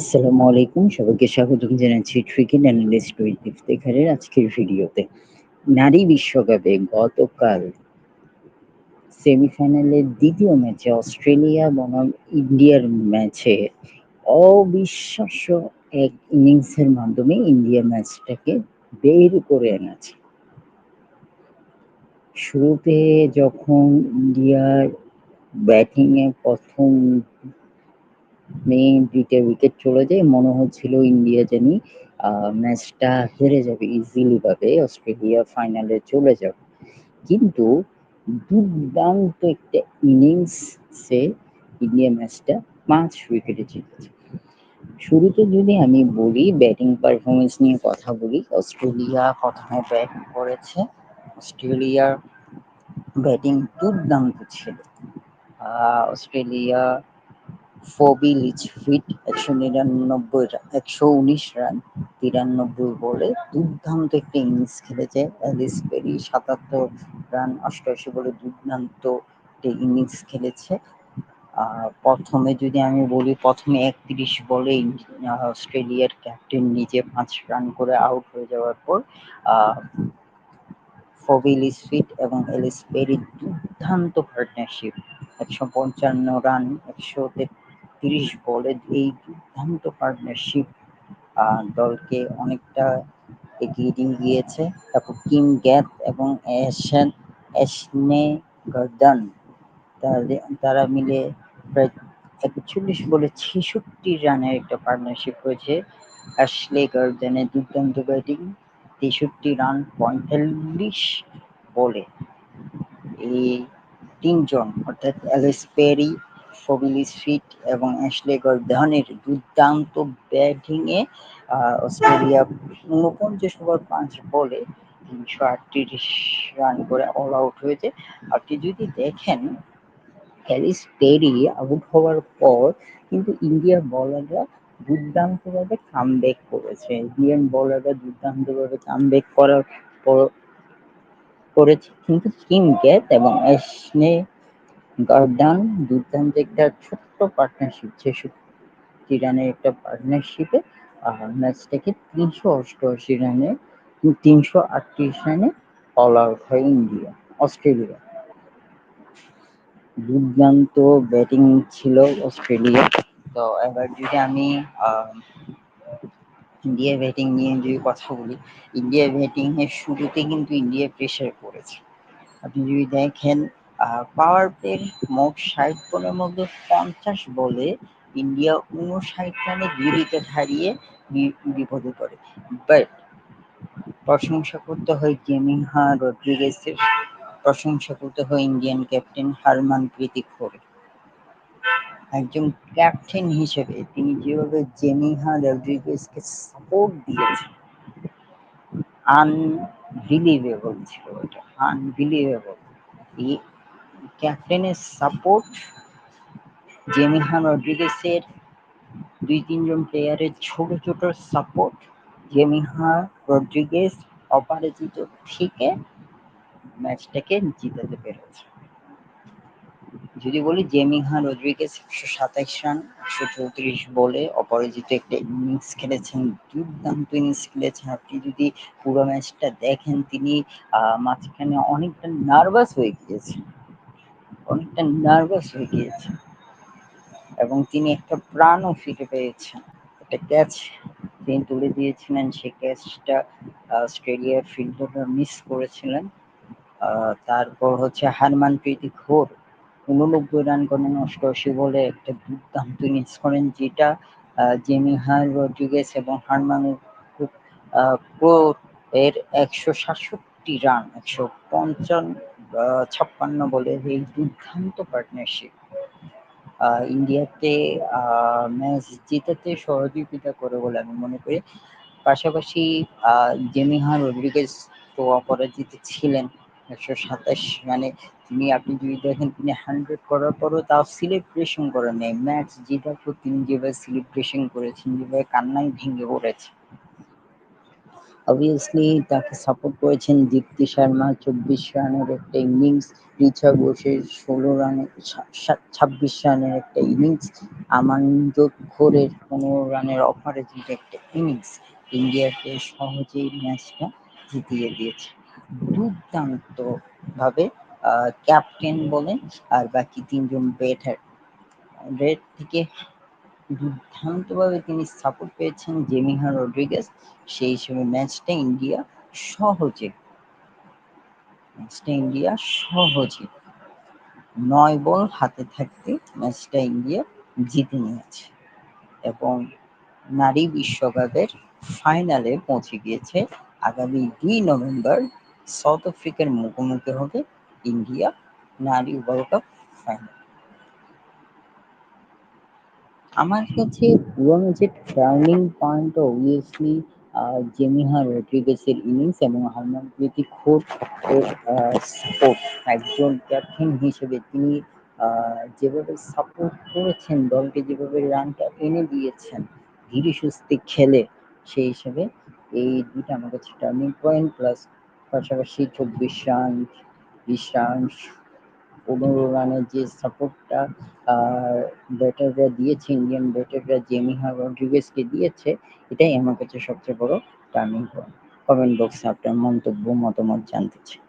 আসসালামু আলাইকুম। সবাইকে স্বাগতম জানাচ্ছি ক্রিকেট অ্যানালিস্ট উইথ ইফতেখারের আজকের ভিডিওতে। নারী বিশ্বকাপে গতকাল সেমিফাইনালের দ্বিতীয় ম্যাচে অস্ট্রেলিয়া বনাম ইন্ডিয়ার ম্যাচে অবিশ্বাস্য এক ইনিংসের মাধ্যমে ইন্ডিয়া ম্যাচটাকে বের করে এনেছে। শুরুতে যখন ইন্ডিয়ার ব্যাটিংয়ে প্রথম মেইন দুইটা উইকেট চলে যায়। মনে হচ্ছিল ইন্ডিয়া জানি ম্যাচটা হেরে যাবে ইজিলি ভাবে অস্ট্রেলিয়া ফাইনালে চলে যাবে। কিন্তু দুর্দান্ত একটা ইনিংসে ইন্ডিয়া ম্যাচটা পাঁচ উইকেটে জিতেছে। শুরুতে যদি আমি বলি ব্যাটিং পারফরমেন্স নিয়ে কথা বলি অস্ট্রেলিয়া প্রথমে ব্যাট করেছে। অস্ট্রেলিয়ার ব্যাটিং দুর্দান্ত ছিল। অস্ট্রেলিয়া ফবি লিচফিট একশো নিরানব্বই একশো উনিশ রান, তিরানব্বই বলে। দুর্দান্ত একটা ইনিংস খেলেছে অ্যালিস পেরি, সাতাত্তর রান, অষ্টআশি বলে দুর্দান্ত একটা ইনিংস খেলেছে। প্রথমে যদি আমি বলি, প্রথমে একত্রিশ বলে অস্ট্রেলিয়ার ক্যাপ্টেন নিজে পাঁচ রান করে আউট হয়ে যাওয়ার পর ফবি লিসফিট এবং এলিস পেরির দুর্দান্ত পার্টনারশিপ। একশো পঞ্চান্ন রান, একশো তিরিশ বলে এই দুর্দান্ত পার্টনারশিপ দলকে অনেকটা এগিয়ে দিয়ে গিয়েছে। তারপর কিম গ্যাপ এবং অ্যাশন, অ্যাশনে গার্ডান তারা মিলে প্রায় একচল্লিশ বলে ছেষট্টি রানের একটা পার্টনারশিপ হয়েছে অ্যাশলে গার্ডেনের দুর্দান্ত ব্যাটিং, তেষট্টি রান, পঁয়তাল্লিশ বলে। এই তিনজন, অর্থাৎ অ্যালিস পেরি ফবিলিস ফিট এবং অ্যাশলে গর্ডনের দুর্দান্ত ব্যাটিংয়ে অস্ট্রেলিয়া ঊনপঞ্চাশ ওভার পাঁচ বলে তিনশো আটত্রিশ রান করে অল আউট হয়েছে। আপনি যদি দেখেন অ্যালিস পেরি আউট হওয়ার পর কিন্তু ইন্ডিয়ার বলাররা দুর্দান্তভাবে কামব্যাক করেছে। ইন্ডিয়ান বলাররা দুর্দান্তভাবে কামব্যাক করার পর, করেছে। কিন্তু কিম গ্যাপ এবং অ্যাশনে গার্ডান দুর্দান্ত একটা ছোট্ট পার্টনারশিপ ছেষট্টি রানের একটা পার্টনারশিপে ম্যাচটাকে তিনশো অষ্টআশি রানে, তিনশো আটত্রিশ রানে অল আউট হয় ইন্ডিয়া, অস্ট্রেলিয়া। দুর্দান্ত ব্যাটিং ছিল অস্ট্রেলিয়া। তো এবার যদি আমি ইন্ডিয়া ব্যাটিং নিয়ে যদি কথা বলি, ইন্ডিয়া ব্যাটিং এর শুরুতে কিন্তু ইন্ডিয়া প্রেশার করেছে আপনি যদি দেখেন পাওয়ার প্লের মোট ষাট বলের মধ্যে পঞ্চাশ বলে ইন্ডিয়া উনষাট রানে বিরিতে হারিয়ে বিপদে পড়ে। বাট প্রশংসা করতে হয় জেমিনহা রড্রিগেসের প্রশংসা করতে হয় ইন্ডিয়ান ক্যাপ্টেন হারমান প্রীতি খোর একজন ক্যাপ্টেন হিসেবে তিনি যেভাবে জেমিহা রড্রিগেসকে সাপোর্ট দিয়েছেন আনবিলিভেবল ছিল এটা আনবিলিভেবল এই ক্যাপ্টেনের সাপোর্ট জেমিহা রড্রিগেসের দুই তিনজন প্লেয়ারের ছোট ছোট সাপোর্ট জেমিহা রড্রিগেস অপরাজিত থেকে ম্যাচটাকে জিতাতে পেরেছে। যদি বলি জেমিহা রদ্রিগেস একশো সাতাইশ রান, একশো চৌত্রিশ বলে অপরাজিত একটা ইনিংস খেলেছেন, দুর্দান্ত ইনিংস খেলেছেন। আপনি যদি পুরো ম্যাচটা দেখেন, তিনি মাঝখানে অনেকটা নার্ভাস হয়ে গিয়েছেন। অনেকটা নার্ভাস হয়ে গিয়েছেন এবং তিনি একটা প্রাণও ফিরে পেয়েছেন। একটা ক্যাচ তিনি তুলে দিয়েছিলেন সেই ক্যাচটা অস্ট্রেলিয়ার ফিল্ডাররা মিস করেছিলেন। তারপর হচ্ছে হারমান প্রীতি ঘোর উননব্বই রান করেন অষ্টআশি বলে একটা দুর্দান্ত ইনিংস করেন, যেটা জেমিহার রড্রিগেস এবং হারমান প্রো এর একশো সাতষট্টি রান একশো পঞ্চান্ন ছাপ্পান্ন বলে এই দুর্দান্ত পার্টনারশিপ ইন্ডিয়াতে ম্যাচ জিতাতে সহযোগিতা করে বলে আমি মনে করি। পাশাপাশি জেমিহা রড্রিগেস তো অপরাজিত ছিলেন একশো সাতাশ মানে তিনি, আপনি যদি দেখেন তিনি হান্ড্রেড করার পরও তাও সেলিব্রেশন করেন নেই ম্যাচ জেতার পর তিনি যেভাবে সেলিব্রেশন করেছেন, যেভাবে কান্নায় ভেঙে পড়েছে অবভিয়াসলি তাকে সাপোর্ট করেছেন দীপ্তি শর্মা, চব্বিশ রানের একটা ইনিংস রিচা ঘোষের ষোলো রানে ছাব্বিশ রানের একটা ইনিংস আমানদত খোরের পনেরো রানের অপারেজিত একটা ইনিংস ইন্ডিয়াকে সহজেই ম্যাচটা জিতিয়ে দিয়েছে। দুর্দান্ত ভাবে ক্যাপ্টেন বলেন, আর বাকি তিনজন ব্যাটার থেকে দুর্দান্তভাবে তিনি সাপোর্ট পেয়েছেন জেমিহা রড্রিগেজ। সেই হিসেবে ম্যাচটা ইন্ডিয়া সহজে ম্যাচটা ইন্ডিয়া সহজে নয় বল হাতে থাকতে ম্যাচটা ইন্ডিয়া জিতে নিয়েছে এবং নারী বিশ্বকাপের ফাইনালে পৌঁছে গিয়েছে আগামী দুই নভেম্বর সাউথ আফ্রিকার মুখোমুখি হবে ইন্ডিয়া নারী ওয়ার্ল্ড কাপ ফাইনাল আমার কাছে পুরনো যে টার্নিং পয়েন্ট অবভিয়াসলি জেমিহা রড্রিগেসের ইনিংস এবং হরমনপ্রীতি খুব সাপোর্ট একজন ক্যাপ্টেন হিসেবে তিনি আহ, যেভাবে সাপোর্ট করেছেন দলকে যেভাবে রানটা এনে দিয়েছেন ধীরে সুস্থে খেলে সেই হিসেবে এই দুইটা আমার কাছে টার্নিং পয়েন্ট প্লাস পাশাপাশি চব্বিশ রান বিশ রান পনেরো রানের যে সাপোর্টটা ব্যাটাররা দিয়েছে, ইন্ডিয়ান ব্যাটাররা, জেমি রড্রিগেজকে দিয়েছে, এটাই আমার কাছে সবচেয়ে বড় টার্নিং পয়েন্ট। কমেন্ট বক্সে আপনার মন্তব্য, মতামত জানতে চাই।